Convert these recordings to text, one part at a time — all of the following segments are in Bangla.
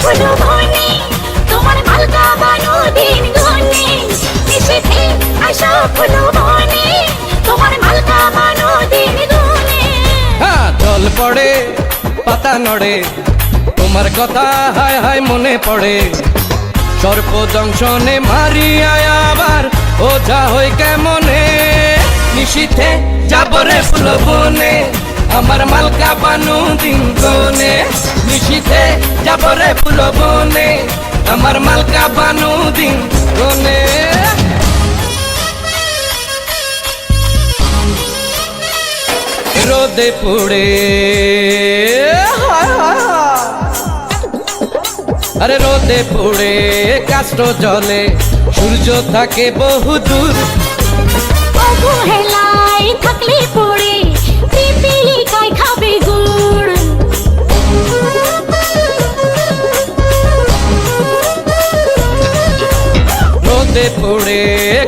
ফুলো নিশিতে গনে হ্যাঁ পড়ে, পাতা নড়ে, তোমার কথা হায় হায় মনে পড়ে। সর্প দংশনে মারিয়ায় আবার ওঝা হই কেমনে? নিশীথে যাবরে ফুল বনে আমার মালকা বানু দিন গনে নিশীথে যাবরে ফুল বনে আমার মালকা বানু দিন গনে রোদে পুড়ে। আরে রোদে পুড়ে কাষ্ট জলে, সূর্য থাকে বহু দূর থাকলে রোদে পুড়ে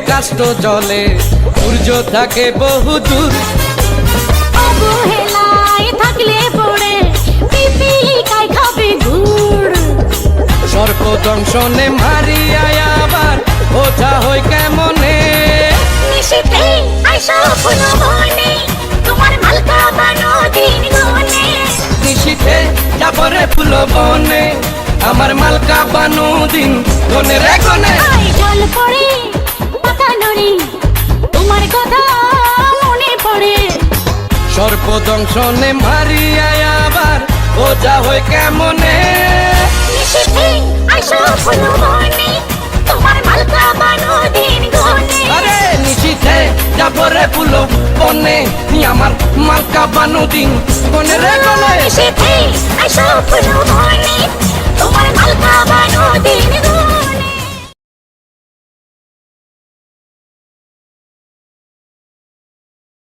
কাষ্ট জলে সূর্য থাকে বহু দূর থাকলে পড়ে খাবে সর্প দংশনে মারিয়ায় আবার ওঝা হই কেমনে। নিশিতে যাবরে ফুল বনে আমার মালকা বানু দিন। গনে রে গনে আয় জল পড়ে পাতা নড়ে তোমার কথা মনে পড়ে। সর্প দংশনে মারিয়ায় আবার ওঝা হই কেমনে? নিশিতে আইসো ফুলো বনে তোমার মালকা বানো দিন গনে আরে যাবরে বনে নি আমার মালকা বানু দিন। গনে রে গনে নিশিতে আইসো ফুলো বনে